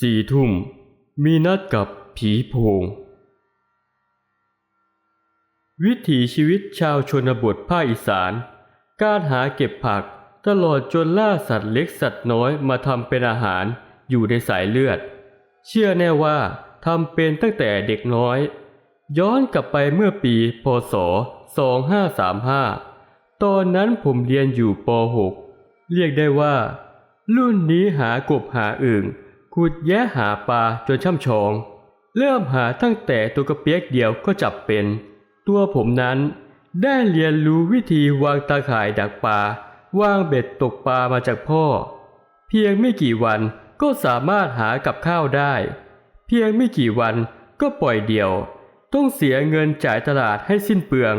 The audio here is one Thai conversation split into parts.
สี่ทุ่ม มีนัดกับผีโพง วิถีชีวิตชาวชนบทภาคอีสาน การหาเก็บผักตลอดจนล่าสัตว์เล็กสัตว์น้อยมาทำเป็นอาหารอยู่ในสายเลือด เชื่อแน่ว่าทำเป็นตั้งแต่เด็กน้อย ย้อนกลับไปเมื่อปีพศ 2535 ตอนนั้นผมเรียนอยู่ป .6 เรียกได้ว่า รุ่นนี้หากบหาอึ่ง ขุดแย้หาปลาจนช่ำชอง เริ่มหาตั้งแต่ตัวกระเปียกเดียวก็จับเป็น ตัวผมนั้นได้เรียนรู้วิธีวางตาข่ายดักปลาวางเบ็ดตกปลามาจากพ่อ เพียงไม่กี่วันก็สามารถหากับข้าวได้ เพียงไม่กี่วันก็ปล่อยเดี่ยว ต้องเสียเงินจ่ายตลาดให้สิ้นเปลือง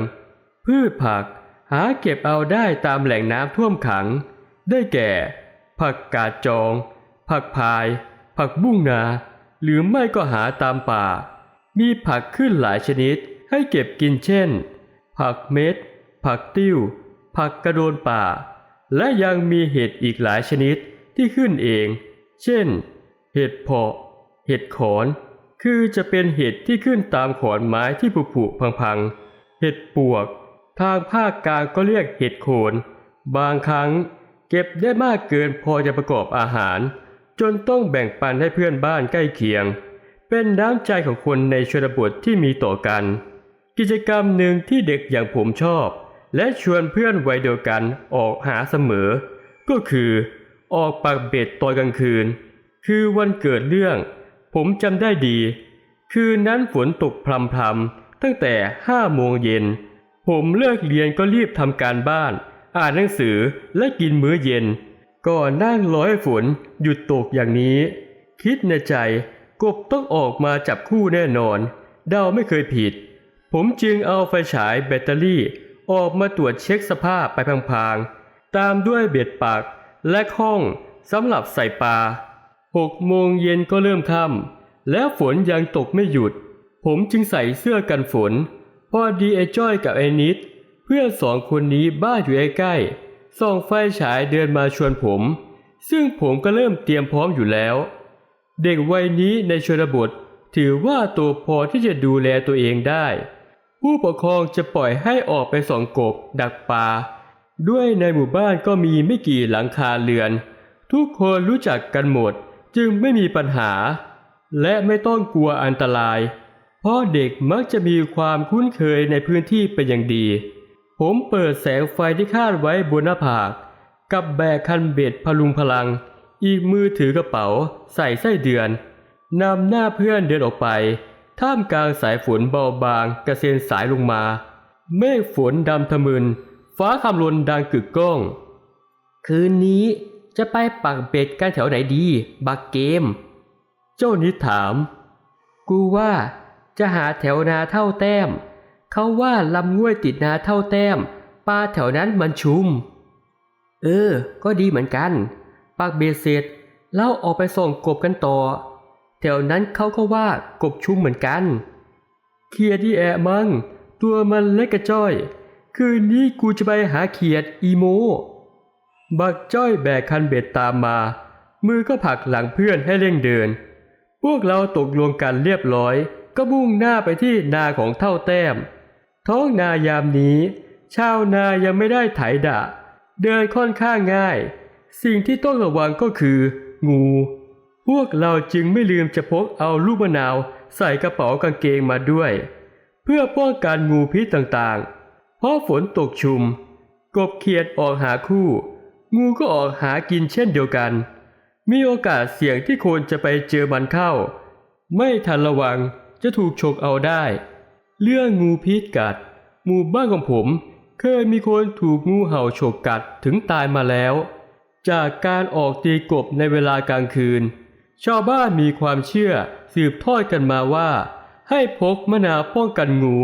พืชผักหาเก็บเอาได้ตามแหล่งน้ำท่วมขัง ได้แก่ ผักกาดจอง ผักพาย ผักบุ้งนา หรือไม่ก็หาตามป่า มีผักขึ้นหลายชนิดให้เก็บกินเช่น ผักเม็ด ผักติ้ว ผักกระโดนป่า และยังมีเห็ดอีกหลายชนิดที่ขึ้นเอง เช่น เห็ดเพาะ เห็ดขอน คือจะเป็นเห็ดที่ขึ้นตามขอนไม้ที่ผุผุพังๆ เห็ดปวก ทางภาคกลางก็เรียกเห็ดโคน บางครั้งเก็บได้มากเกินพอจะประกอบอาหาร จนต้องแบ่งปันให้เพื่อนบ้านใกล้เคียง เป็นน้ำใจของคนในชนบทที่มีต่อกัน กิจกรรมหนึ่งที่เด็กอย่างผมชอบ และชวนเพื่อนวัยเดียวกันออกหาเสมอ ก็คือออกปักเบ็ดตอนกลางคืน คือวันเกิดเรื่อง ผมจำได้ดี คืนนั้นฝนตกพรำๆตั้งแต่ห้าโมงเย็น ผมเลิกเรียนก็รีบทำการบ้าน อ่านหนังสือและกินมื้อเย็น ก่อนนั่งรอให้ฝนหยุดตกอย่างนี้ คิดในใจกบต้องออกมาจับคู่แน่นอน เดาไม่เคยผิด ผมจึงเอาไฟฉายแบตเตอรี่ ออกมาตรวจเช็คสภาพไปพลางๆ ตามด้วยเบ็ดปักและข้องสำหรับใส่ปลาหกโมงเย็นก็เริ่มค่ำแล้วฝนยังตกไม่หยุด ผมจึงใส่เสื้อกันฝน พอดีไอ้จ้อยกับไอ้นิด เพื่อนสองคนนี้บ้านอยู่ใกล้ๆ ส่องไฟฉายเดินมาชวนผม ซึ่งผมก็เริ่มเตรียมพร้อมอยู่แล้ว เด็กวัยนี้ในชนบทถือว่าโตพอที่จะดูแลตัวเองได้ ผู้ปกครองจะปล่อยให้ออกไปส่องกบ ดักปลาด้วยในหมู่บ้านก็มีไม่กี่หลังคาเรือน ทุกคนรู้จักกันหมดจึงไม่มีปัญหา และไม่ต้องกลัวอันตราย เพราะเด็กมักจะมีความคุ้นเคยในพื้นที่เป็นอย่างดี ผมเปิดแสงไฟที่คาดไว้บนหน้าผาก กับแบกคันเบ็ดพลุงพลัง อีกมือถือกระเป๋า ใส่ไส้เดือนนำหน้าเพื่อนเดินออกไป ท่ามกลางสายฝนเบาบางกระเซ็นสายลงมา เมฆฝนดำทะมึน ฟ้าคำรนดังกึกก้อง คืนนี้จะไปปักเบ็ดกันแถวไหนดี บักเกม เจ้านิดถาม กูว่าจะหาแถวนาเท่าแต้ม เขาว่าลำง่วยติดนาเท่าแต้มปลาแถวนั้นมันชุม เออ ก็ดีเหมือนกันปักเบ็ดเสร็จแล้วออกไปส่งกบกันต่อ แถวนั้นเขาก็ว่ากบชุมเหมือนกันเขียดที่แอะมังตัวมันเล็กกระจ้อย คืนนี้กูจะไปหาเขียดอีโม บักจ้อยแบกคันเบ็ดตามมา มือก็ผลักหลังเพื่อนให้เร่งเดิน พวกเราตกลงกันเรียบร้อย ก็มุ่งหน้าไปที่นาของเท่าแต้ม ท้องนายามนี้ชาวนายังไม่ได้ไถดะ เดินค่อนข้างง่าย สิ่งที่ต้องระวังก็คือ งู พวกเราจึงไม่ลืมจะพกเอาลูกมะนาวใส่กระเป๋ากางเกงมาด้วย เพื่อป้องกันงูพิษต่างๆ เพราะฝนตกชุม กบเขียดออกหาคู่ งูก็ออกหากินเช่นเดียวกัน มีโอกาสเสี่ยงที่คนจะไปเจอมันเข้า ไม่ทันระวังจะถูกฉกเอาได้ เรื่องงูพิษกัด หมู่บ้านของผม เคยมีคนถูกงูเห่าฉกกัดถึงตายมาแล้ว จากการออกตีกบในเวลากลางคืน ชาวบ้านมีความเชื่อสืบทอดกันมาว่า ให้พกมะนาวป้องกันงู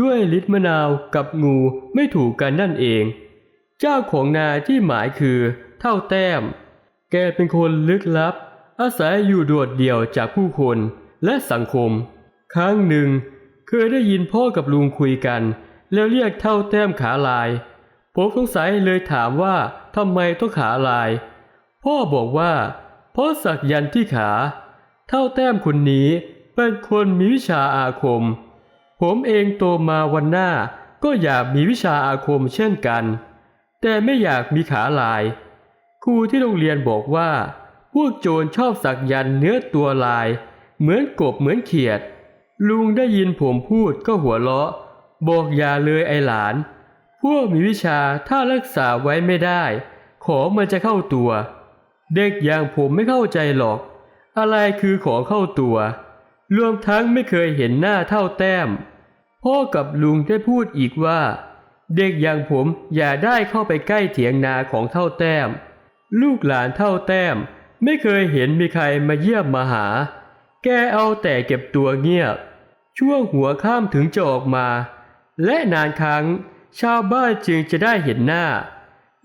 ด้วยฤทธิ์มะนาวกับงูไม่ถูกกันนั่นเอง เจ้าของนาที่หมายคือเท่าแต้ม แกเป็นคนลึกลับ อาศัยอยู่โดดเดี่ยวจากผู้คนและสังคม ครั้งหนึ่ง เคยได้ยินพ่อกับลุงคุยกัน แล้วเรียกเท่าแต้มขาลาย ผมสงสัยเลยถามว่าทำไมต้องขาลาย พ่อบอกว่าเพราะสักยันที่ขา เท่าแต้มคนนี้เป็นคนมีวิชาอาคม ผมเองโตมาวันหน้าก็อยากมีวิชาอาคมเช่นกัน แต่ไม่อยากมีขาลาย ครูที่โรงเรียนบอกว่า พวกโจรชอบสักยันเนื้อตัวลาย เหมือนกบเหมือนเขียด ลุงได้ยินผมพูดก็หัวเราะ บอกอย่าเลยไอหลาน พวกมีวิชาถ้ารักษาไว้ไม่ได้ ของมันจะเข้าตัว เด็กอย่างผมไม่เข้าใจหรอก อะไรคือของเข้าตัว รวมทั้งไม่เคยเห็นหน้าเท่าแต้ม พ่อกับลุงได้พูดอีกว่า เด็กอย่างผมอย่าได้เข้าไปใกล้เถียงนาของเท่าแต้ม ลูกหลานเท่าแต้ม ไม่เคยเห็นมีใครมาเยี่ยมมาหาแกเอาแต่เก็บตัวเงียบ ช่วงหัวข้ามถึงจะออกมา และนานครั้งชาวบ้านจึงจะได้เห็นหน้า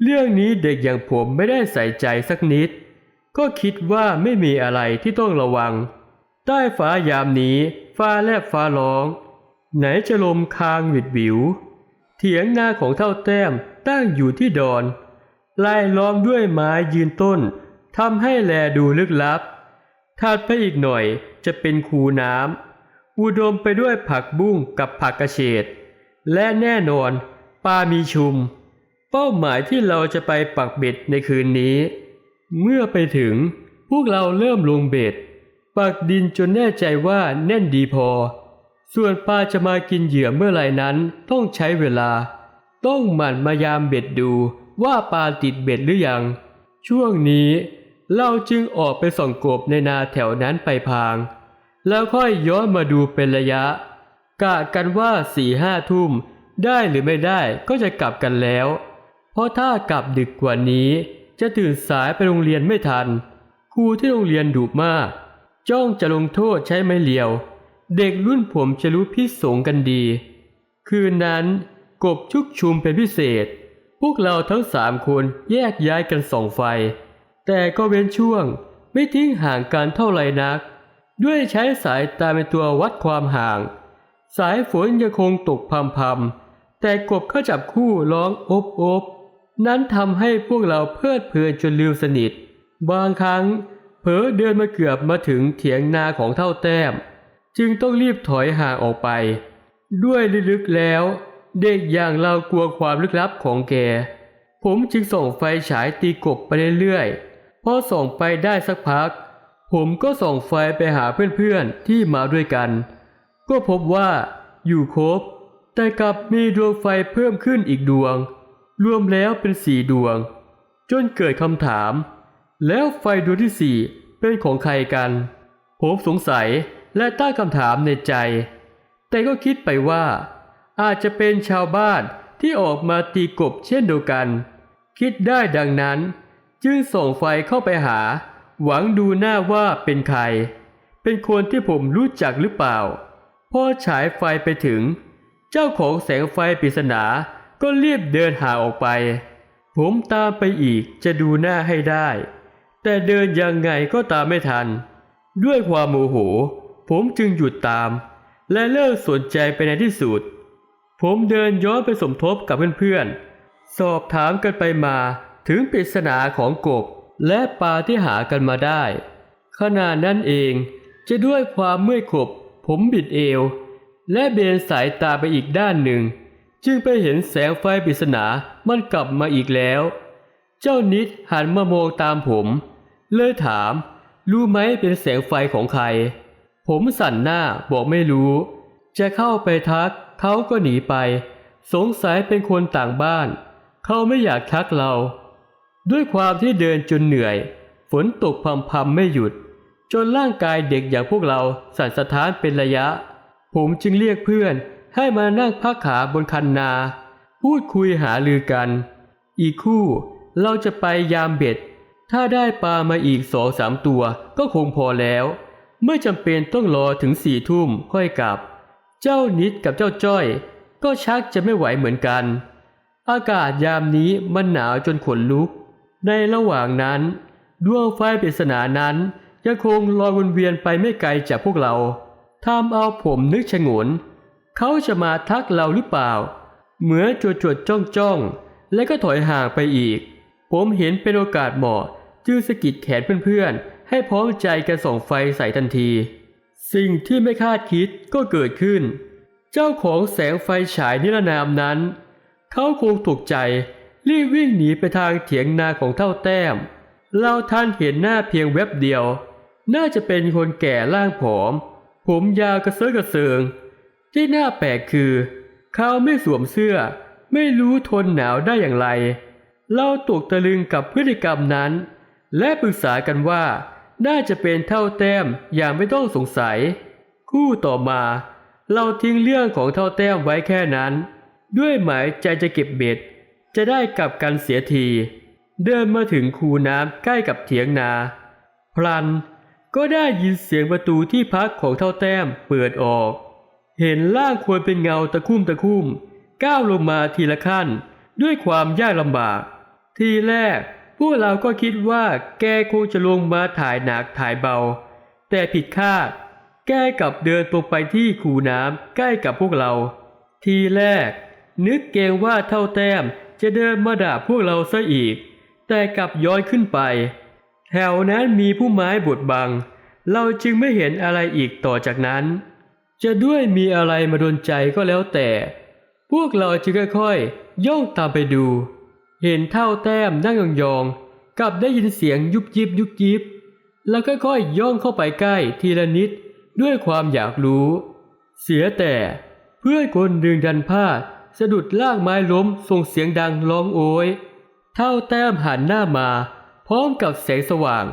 เรื่องนี้เด็กอย่างผมไม่ได้ใส่ใจสักนิด ก็คิดว่าไม่มีอะไรที่ต้องระวัง ใต้ฟ้ายามนี้ฟ้าแลบฟ้าร้อง ไหนจะลมคางหวิดวิว เถียงนาของเท่าแต้มตั้งอยู่ที่ดอนลายล้อมด้วยไม้ยืนต้นทำให้แลดูลึกลับถัดไปอีกหน่อยจะเป็นคูน้ำ อุดมไปด้วยผักบุ้งกับผักกระเฉดและแน่นอนปลามีชุม เป้าหมายที่เราจะไปปักเบ็ดในคืนนี้ เมื่อไปถึงพวกเราเริ่มลงเบ็ด ปักดินจนแน่ใจว่าแน่นดีพอ ส่วนปลาจะมากินเหยื่อเมื่อไหร่นั้นต้องใช้เวลา ต้องหมั่นมายามเบ็ดดูว่าปลาติดเบ็ดหรือยัง ช่วงนี้เราจึงออกไปส่องกบในนาแถวนั้นไปพาง แล้วค่อยย้อนมาดูเป็นระยะ กะกันว่าสี่ห้าทุ่มได้หรือไม่ได้ก็จะกลับกันแล้ว เพราะถ้ากลับดึกกว่านี้ จะตื่นสายไปโรงเรียนไม่ทัน ครูที่โรงเรียนดุมาก จ้องจะลงโทษใช้ไม้เลียว เด็กรุ่นผมจะรู้พิษสงกันดี คืนนั้นกบชุกชุมเป็นพิเศษ พวกเราทั้งสามคนแยกย้ายกันส่องไฟ แต่ก็เว้นช่วงไม่ทิ้งห่างกันเท่าไรนัก ด้วยใช้สายตาเป็นตัววัดความห่าง สายฝนยังคงตกพรำๆแต่กบเข้าจับคู่ร้องอบอบนั้นทำให้พวกเราเพลิดเพลินจนลืมสนิท บางครั้ง เผลอเดินมาเกือบมาถึงเถียงนาของเท่าแต้ม จึงต้องรีบถอยห่างออกไป ด้วยลึกๆแล้ว เด็กอย่างเรากลัวความลึกลับของแก ผมจึงส่องไฟฉายตีกบไปเรื่อยๆพอส่องไปได้สักพัก ผมก็ส่องไฟไปหาเพื่อนๆที่มาด้วยกัน ก็พบว่าอยู่ครบ แต่กลับมีดวงไฟเพิ่มขึ้นอีกดวง รวมแล้วเป็นสี่ดวง จนเกิดคำถาม แล้วไฟดวงที่สี่เป็นของใครกัน ผมสงสัยและตั้งคำถามในใจ แต่ก็คิดไปว่า อาจจะเป็นชาวบ้านที่ออกมาตีกบเช่นเดียวกัน คิดได้ดังนั้น จึงส่งไฟเข้าไปหา หวังดูหน้าว่าเป็นใคร เป็นคนที่ผมรู้จักหรือเปล่าพอฉายไฟไปถึง เจ้าของแสงไฟปริศนาก็เรียบเดินหาออกไป ผมตามไปอีกจะดูหน้าให้ได้ แต่เดินยังไงก็ตามไม่ทัน ด้วยความโมโห ผมจึงหยุดตาม และเลิกสนใจไปในที่สุด ผมเดินย้อนไปสมทบกับเพื่อนๆ สอบถามกันไปมาถึงปริศนาของกบ และปลาที่หากันมาได้ ขณะนั้นเองจะด้วยความเมื่อยขบ ผมบิดเอว และเบนสายตาไปอีกด้านหนึ่ง จึงไปเห็นแสงไฟปริศนามันกลับมาอีกแล้ว เจ้านิดหันมามองตามผม เลยถาม รู้ไหมเป็นแสงไฟของใคร ผมสั่นหน้าบอกไม่รู้ จะเข้าไปทักเขาก็หนีไป สงสัยเป็นคนต่างบ้าน เขาไม่อยากทักเรา ด้วยความที่เดินจนเหนื่อย ฝนตกพรำๆไม่หยุด จนร่างกายเด็กอย่างพวกเราสั่นสะท้านเป็นระยะ ผมจึงเรียกเพื่อนให้มานั่งพักขาบนคันนา พูดคุยหาลือกัน อีกคู่เราจะไปยามเบ็ด ถ้าได้ปลามาอีกสองสามตัวก็คงพอแล้ว ไม่จำเป็นต้องรอถึงสี่ทุ่มค่อยกลับ เจ้านิดกับเจ้าจ้อย ก็ชักจะไม่ไหวเหมือนกัน อากาศยามนี้มันหนาวจนขนลุก ในระหว่างนั้น ดวงไฟปริศนานั้นยังคงลอยวนเวียนไปไม่ไกลจากพวกเราทำเอาผมนึกชงน เขาจะมาทักเราหรือเปล่า เหมือนจวดจวดจ้องจ้องและก็ถอยห่างไปอีก ผมเห็นเป็นโอกาสเหมาะ จึงสะกิดแขนเพื่อนๆ ให้พร้อมใจกันส่องไฟใส่ทันที สิ่งที่ไม่คาดคิดก็เกิดขึ้น เจ้าของแสงไฟฉายนิรนามนั้น เขาคงตกใจ รีบวิ่งหนีไปทางเถียงนาของเท่าแต้ม เราท่านเห็นหน้าเพียงแวบเดียว น่าจะเป็นคนแก่ร่างผอม ผมยาวกระเซาะกระเซิง ที่น่าแปลกคือ เขาไม่สวมเสื้อ ไม่รู้ทนหนาวได้อย่างไร เราตกตะลึงกับพฤติกรรมนั้น และปรึกษากันว่า น่าจะเป็นเท่าแต้มอย่างไม่ต้องสงสัย คู่ต่อมา เราทิ้งเรื่องของเท่าแต้มไว้แค่นั้น ด้วยหมายใจจะเก็บเบ็ด จะได้กลับกันเสียที เดินมาถึงคูน้ำใกล้กับเถียงนา พลันก็ได้ยินเสียงประตูที่พักของเท่าแต้มเปิดออก เห็นร่างควรเป็นเงาตะคุ่มตะคุ่มก้าวลงมาทีละขั้นด้วยความยากลำบาก ทีแรกพวกเราก็คิดว่าแกคงจะลงมาถ่ายหนักถ่ายเบา แต่ผิดคาด แกกลับเดินตรงไปที่คูน้ำใกล้กับพวกเรา ทีแรก นึกเกรงว่าเท่าแต้ม จะเดินมาด่าพวกเราซะอีก แต่กลับย้อนขึ้นไป แถวนั้นมีผู้ไม้บดบัง เราจึงไม่เห็นอะไรอีกต่อจากนั้น จะด้วยมีอะไรมาดนใจก็แล้วแต่ พวกเราจึงค่อยๆย่องตามไปดู เห็นเท่าแต้มนั่งยองๆกลับได้ยินเสียงยุบยิบยุบยิบ แล้วค่อยๆย่องเข้าไปใกล้ทีละนิดด้วยความอยากรู้ เสียแต่เพื่อนคนดึงดันพลาด สะดุดลากไม้ล้มส่งเสียงดังร้องโอย เท่าแต้มหันหน้ามา พร้อมกับแสงสว่าง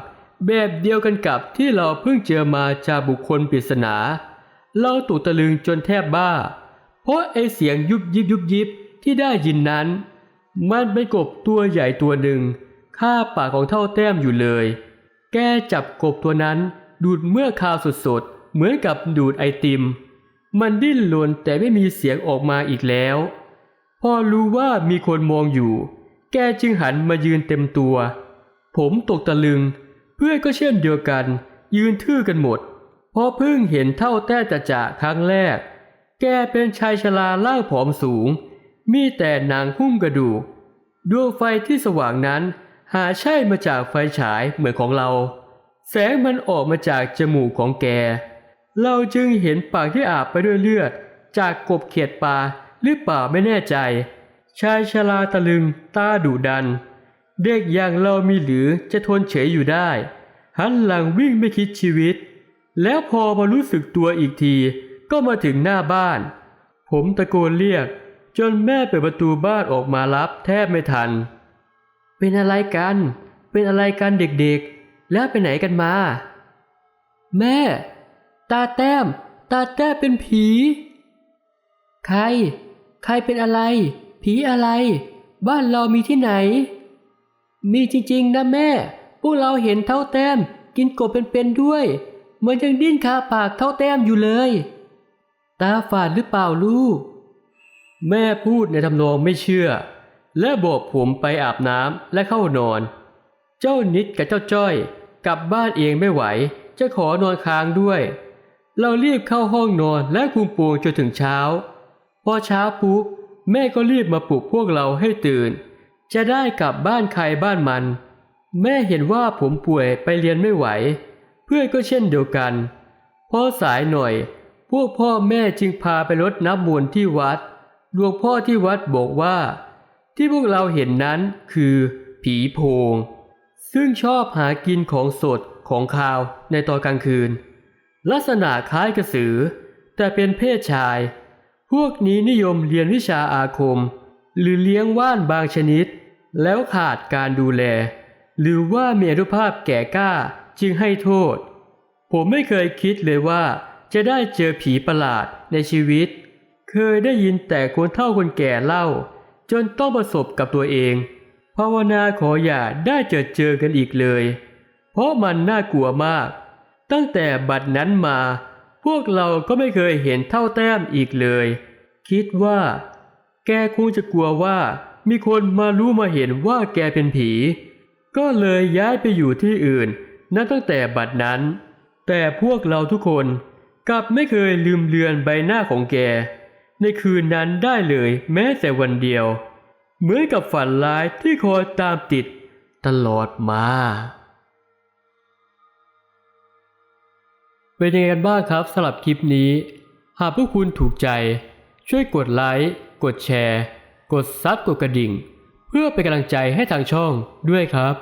แบบเดียวกันกับที่เราเพิ่งเจอมาจากบุคคลปริศนา เราตกตะลึงจนแทบบ้า เพราะไอเสียงยุบยิบยุบยิบที่ได้ยินนั้น มันเป็นกบตัวใหญ่ตัวหนึ่งฆ่าปากของเท่าแต้มอยู่เลย แกจับกบตัวนั้นดูดเมื่อคาวสดๆ เหมือนกับดูดไอติม มันดิ้นรนแต่ไม่มีเสียงออกมาอีกแล้ว พอรู้ว่ามีคนมองอยู่ แกจึงหันมายืนเต็มตัว ผมตกตะลึง เพื่อนก็เช่นเดียวกัน ยืนทื่อกันหมด เพราะเพิ่งเห็นเท่าแต้จะจะครั้งแรก แกเป็นชายชราล่างผอมสูง มีแต่หนังหุ้มกระดูกดวงไฟที่สว่างนั้นหาใช่มาจากไฟฉายเหมือนของเรา แสงมันออกมาจากจมูกของแก เราจึงเห็นปากที่อาบไปด้วยเลือด จากกบเขียดปลาหรือเปล่าไม่แน่ใจ ชายชราตะลึงตาดุดัน เด็กอย่างเรามีหรือจะทนเฉยอยู่ได้ หันหลังวิ่งไม่คิดชีวิต แล้วพอมารู้สึกตัวอีกที ก็มาถึงหน้าบ้าน ผมตะโกนเรียก จนแม่เปิดประตูบ้านออกมารับแทบไม่ทัน เป็นอะไรกัน เป็นอะไรกันเด็กๆ แล้วไปไหนกันมา แม่ ตาแต้ม ตาแต้มเป็นผี ใคร ใครเป็นอะไร ผีอะไร บ้านเรามีที่ไหน มีจริงๆนะแม่ พวกเราเห็นเท่าแต้ม กินกบเป็นๆด้วย เหมันยังดิ้นคาปากเท่าแต้มอยู่เลย ตาฝาดหรือเปล่าลูก แม่พูดในทำนองไม่เชื่อ และบอกผมไปอาบน้ำและเข้านอน เจ้านิดกับเจ้าจ้อย กลับบ้านเองไม่ไหวจะขอนอนค้างด้วย เรารีบเข้าห้องนอนและคุมโปงจนถึงเช้า พอเช้าปุ๊บแม่ก็รีบมาปลุกพวกเราให้ตื่น จะได้กลับบ้านใครบ้านมัน แม่เห็นว่าผมป่วยไปเรียนไม่ไหว เพื่อนก็เช่นเดียวกันพอสายหน่อย พวกพ่อแม่จึงพาไปรดน้ำมนต์ที่วัดหลวงพ่อที่วัดบอกว่า ที่พวกเราเห็นนั้นคือ ผีโพง ซึ่งชอบหากินของสดของคาวในตอนกลางคืน ลักษณะคล้ายกระสือ แต่เป็นเพศชาย พวกนี้นิยมเรียนวิชาอาคม หรือเลี้ยงว่านบางชนิด แล้วขาดการดูแล หรือว่ามีอนุภาพแก่กล้าจึงให้โทษ ผมไม่เคยคิดเลยว่าจะได้เจอผีประหลาดในชีวิต เคยได้ยินแต่คนเฒ่าคนแก่เล่า จนต้องประสบกับตัวเอง ภาวนาขออย่าได้เจอเจอกันอีกเลย เพราะมันน่ากลัวมาก ตั้งแต่บัดนั้นมา พวกเราก็ไม่เคยเห็นเท่าแต้มอีกเลย คิดว่า แกคงจะกลัวว่า มีคนมารู้มาเห็นว่าแกเป็นผี ก็เลยย้ายไปอยู่ที่อื่น นับตั้งแต่บัดนั้น แต่พวกเราทุกคนกลับไม่เคยลืมเลือนใบหน้าของแก ในคืนนั้นได้เลยแม้แต่วันเดียว เหมือนกับฝันร้ายที่คอยตามติด ตลอดมา เป็นยังไงกันบ้างครับสำหรับคลิปนี้ หากพวกคุณถูกใจ ช่วยกดไลค์ กดแชร์ กดซับกดกระดิ่ง เพื่อเป็นกำลังใจให้ทางช่องด้วยครับ